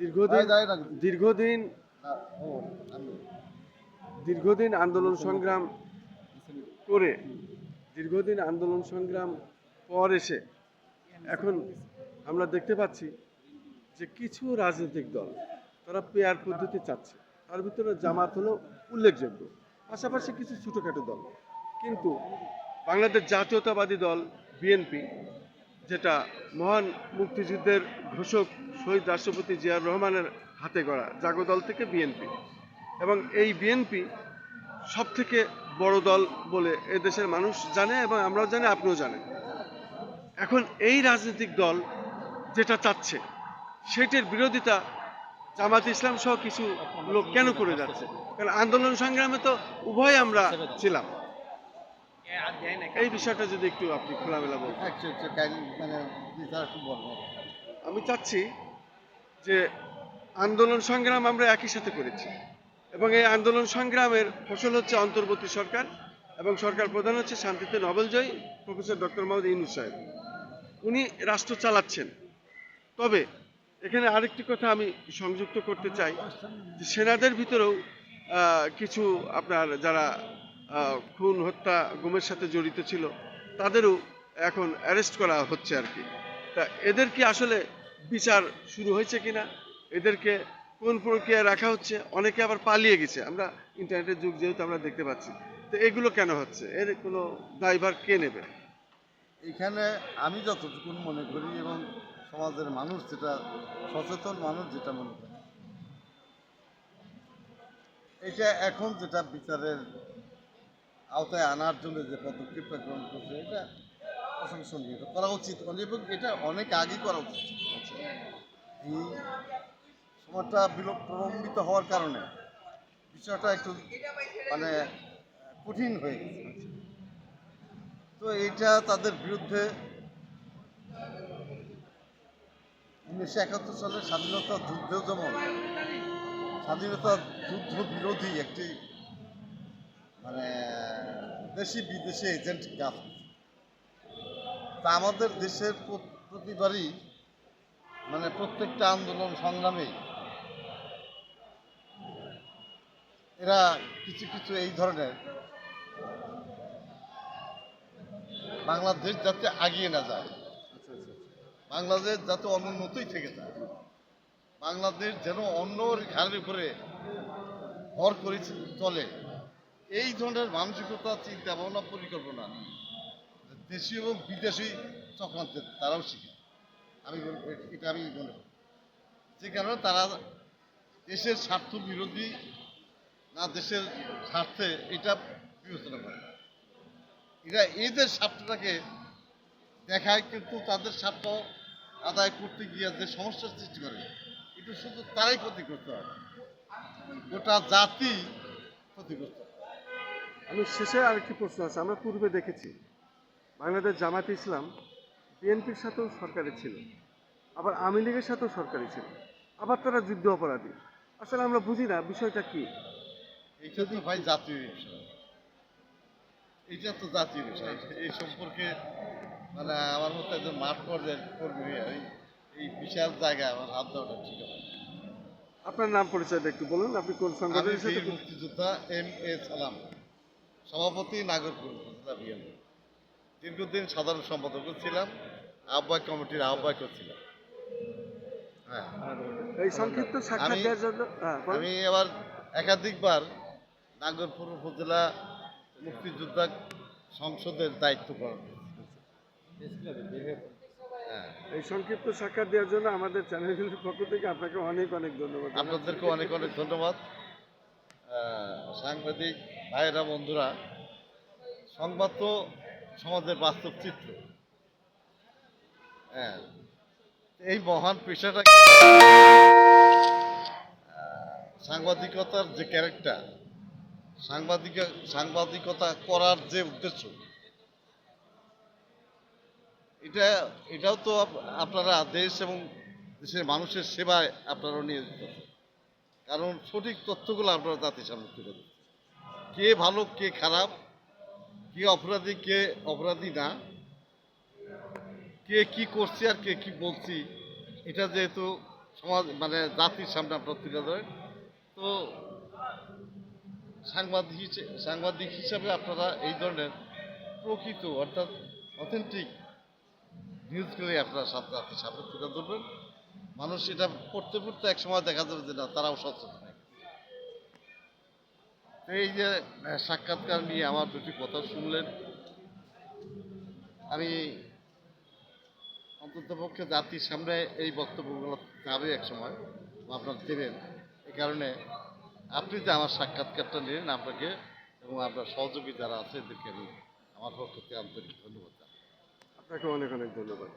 দীর্ঘদিন দীর্ঘদিন দীর্ঘদিন আন্দোলন সংগ্রাম করে দীর্ঘদিন আন্দোলন সংগ্রাম পর এসে এখন আমরা দেখতে পাচ্ছি যে কিছু রাজনৈতিক দল তারা পেয়ার পদ্ধতি চাচ্ছে। তার ভিতরে জামাত হলো উল্লেখযোগ্য। পাশাপাশি কিছু ছোটোখাটো দল। কিন্তু বাংলাদেশ জাতীয়তাবাদী দল বিএনপি যেটা মহান মুক্তিযুদ্ধের ঘোষক শহীদ রাষ্ট্রপতি জিয়াউর রহমানের হাতে গড়া জাগো দল থেকে বিএনপি। এবং এই বিএনপি সব থেকে বড় দল বলে এ দেশের মানুষ জানে এবং আমরাও জানি, আপনিও জানেন। এখন এই রাজনৈতিক দল যেটা চাচ্ছে সেটির বিরোধিতা জামাত ইসলাম সহ কিছু লোক কেন করে যাচ্ছে? কারণ আন্দোলন সংগ্রামে তো উভয় আমরা ছিলাম। এই বিষয়টা যদি একটু আপনি খোলামেলা বলেন কাইন্ড- মানে বলব। আমি চাচ্ছি যে আন্দোলন সংগ্রাম আমরা একই সাথে করেছি এবং এই আন্দোলন সংগ্রামের ফসল হচ্ছে অন্তর্বর্তী সরকার এবং সরকার প্রধান হচ্ছে শান্তিতে নোবেলজয়ী প্রফেসর ডক্টর মোহাম্মদ ইউনুস সাহেব। উনি রাষ্ট্র চালাচ্ছেন। তবে এখানে আরেকটি কথা আমি সংযুক্ত করতে চাই যে সেনাদের ভিতরেও কিছু আপনার যারা খুন, হত্যা, গুমের সাথে জড়িত ছিল, তাদেরও এখন অ্যারেস্ট করা হচ্ছে আর কি। তা এদের কি আসলে বিচার শুরু হয়েছে কিনা? এদেরকে কোন প্রক্রিয়ায় রাখা হচ্ছে? অনেকে আবার পালিয়ে গেছে। আমরা ইন্টারনেটের যুগ যেহেতু আমরা দেখতে পাচ্ছি। তো এগুলো কেন হচ্ছে? এর কোনো দায়ভার কে নেবে? এখানে আমি যতটুকু মনে করি এবং সমাজের মানুষ যেটা, সচেতন মানুষ যেটা মনে করে, এটা এখন যেটা বিচারের আওতায় আনার জন্য যে পদক্ষেপটা গ্রহণ করছে, এটা প্রশংসনীয়। এটা করা উচিত এবং এটা অনেক আগে করা উচিত। এই সময়টা প্রলম্বিত হওয়ার কারণে বিষয়টা একটু মানে কঠিন হয়ে গেছে। তো এইটা তাদের বিরুদ্ধে উনিশশো একাত্তর সালের স্বাধীনতা যুদ্ধ যেমন, স্বাধীনতা যুদ্ধ বিরোধী একটি মানে দেশি বিদেশি এজেন্ট কাজ তা আমাদের দেশের প্রতিবারই মানে প্রত্যেকটা আন্দোলন সংগ্রামে এরা কিছু কিছু এই ধরনের বাংলাদেশ যাতে আগিয়ে না যায়, বাংলাদেশ যাতে অনুন্নতই থেকে যায়, বাংলাদেশ যেন অন্যর ঘাড়ের উপরে ভর করে চলে। এই ধরনের মানসিকতা চিন্তা ভাবনা পরিকল্পনা দেশীয় এবং বিদেশি চক্রান্তের তারাও শিখে। আমি এটা আমি মনে করি। যে কারণে তারা দেশের স্বার্থ বিরোধী না দেশের স্বার্থে এটা বিবেচনা করে। এরা এদের স্বার্থটাকে দেখায়, কিন্তু তাদের স্বার্থ আদায় করতে গিয়ে যে সমস্যার সৃষ্টি করে, এটা শুধু তারাই ক্ষতিগ্রস্ত হয় গোটা জাতি ক্ষতিগ্রস্ত। আমি শেষে আরেকটি প্রশ্ন আছে আমরা পূর্বে দেখেছি। বাংলাদেশ জামাত ইসলাম বিএনপির সাথেও সরকারে ছিল আবার আওয়ামী লীগের সাথেও সরকারি ছিল আবার তারা যুদ্ধ অপরাধী। আসলে আমরা বুঝি না বিষয়টা কি? এইটা তো ভাই জাতীয় বিষয়। এইটা তো জাতীয় বিষয়। এই সম্পর্কে মানে আমার মতো একজন মাঠ পর্যায়ের কর্মী এই বিশাল জায়গায় আমার হাত দেওয়াটা ঠিক হবে আপনার নাম পরিচয়টা একটু বলুন আপনি কোন সংগঠনের সাথে মুক্তিযোদ্ধা এম এ সালাম। সভাপতি নাগরপুর উপজেলা বিএনপি। দীর্ঘদিন সাধারণ সম্পাদক ছিলাম আহ্বায়ক কমিটির আহ্বায়কও ছিলাম। হ্যাঁ। এই সংক্ষিপ্ত সাক্ষাৎ আমি- দেওয়ার জন্য হ্যাঁ আমি এবার একাধিকবার নাগরপুর উপজেলা মুক্তিযোদ্ধা সংসদের দায়িত্ব পালন হ্যাঁ। এই সংক্ষিপ্ত সাক্ষাৎ দেওয়ার জন্য আমাদের চ্যানেলগুলির পক্ষ থেকে আপনাকে অনেক অনেক ধন্যবাদ। আপনাদেরকে অনেক অনেক ধন্যবাদ। সাংবাদিক ভাইয়েরা, বন্ধুরা, সংবাদ তো সমাজের বাস্তব চিত্র হ্যাঁ এই মহান পেশাটা সাংবাদিকতার যে ক্যারেক্টার সাংবাদিক, সাংবাদিকতা করার যে উদ্দেশ্য, এটা, এটাও তো আপনারা দেশ এবং দেশের মানুষের সেবায় আপনারা নিয়োজিত। কারণ সঠিক তথ্যগুলো আপনারা জাতির সামনে তুলে কে ভালো, কে খারাপ, কে অপরাধী কে অপরাধী না, কে কি করছে আর কে কি বলছি, এটা যেহেতু সমাজ মানে জাতির সামনে তুলে ধরেন। তো সাংবাদিক সাংবাদিক হিসাবে আপনারা এই ধরনের প্রকৃত, অর্থাৎ অথেন্টিক নিউজগুলি আপনারা সাথে সামনে তুলে ধরবেন। মানুষ এটা পড়তে পড়তে এক সময় দেখা যাবে যে না, তারাও সচেতন। হয়ে এই যে সাক্ষাৎকার নিয়ে আমার দুটি কথা শুনলেন। আমি অন্ততপক্ষে জাতির সামনে এই বক্তব্যগুলো যাবে এক সময় আপনার দেবেন। এই কারণে আপনি যে আমার সাক্ষাৎকারটা নিলেন, আপনাকে এবং আপনার সহযোগী যারা আছে, এদেরকে আমি আমার পক্ষ থেকে আন্তরিক ধন্যবাদ। আপনাকে অনেক অনেক ধন্যবাদ।